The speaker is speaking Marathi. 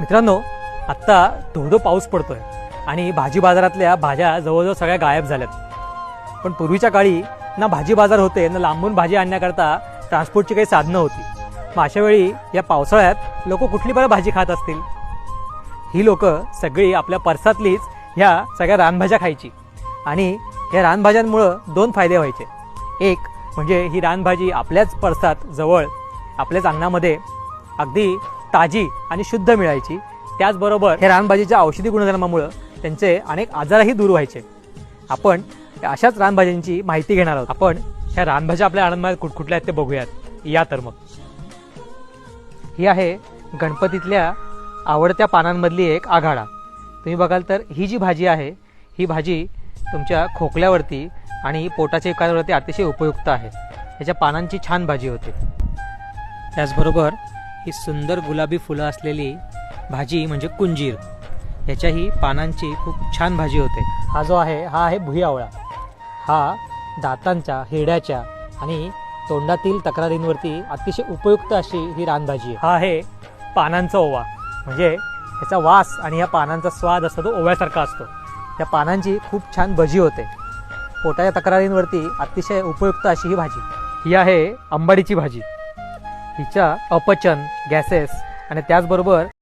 मित्रांनो आत्ता धोधो पाऊस पडतोय आणि भाजी बाजारातल्या भाज्या जवळजवळ सगळ्या गायब झाल्यात. पण पूर्वीच्या काळी ना भाजी बाजार होते ना लांबून भाजी आणण्याकरता ट्रान्सपोर्टची काही साधनं होती. मग अशा वेळी या पावसाळ्यात लोक कुठली बरं भाजी खात असतील. ही लोक सगळी आपल्या परसातलीच ह्या सगळ्या रानभाज्या खायची. आणि या रानभाज्यांमुळं दोन फायदे व्हायचे. एक म्हणजे ही रानभाजी आपल्याच पर्सात जवळ आपल्याच अंगणामध्ये अगदी ताजी आणि शुद्ध मिळायची. त्याचबरोबर हे रानभाजीच्या औषधी गुणधर्मामुळं त्यांचे अनेक आजारही दूर व्हायचे. आपण अशाच रानभाज्यांची माहिती घेणार आहोत. आपण ह्या रानभाज्या आपल्या आनंदमध्ये कुठकुठल्या आहेत ते बघूयात. या तर मग. ही आहे गणपतीतल्या आवडत्या पानांमधली एक आघाडा. तुम्ही बघाल तर ही जी भाजी आहे ही भाजी तुमच्या खोकल्यावरती आणि पोटाच्या विकारावरती अतिशय उपयुक्त आहे. ह्याच्या पानांची छान भाजी होते. त्याचबरोबर ही सुंदर गुलाबी फुलं असलेली भाजी म्हणजे कुंजीर. ह्याच्याही पानांची खूप छान भाजी होते. हा जो आहे हा आहे भुयावळा हा दातांच्या हिरड्याच्या आणि तोंडातील तक्रारींवरती अतिशय उपयुक्त अशी ही रानभाजी आहे. हा आहे पानांचा ओवा. म्हणजे ह्याचा वास आणि या पानांचा स्वाद असतो तो ओव्यासारखा असतो. त्या पानांची खूप छान भजी होते. पोटाच्या तक्रारींवरती अतिशय उपयुक्त अशी ही भाजी. ही आहे आंबाडीची भाजी. हिच्या अपचन गॅसेस आणि त्याचबरोबर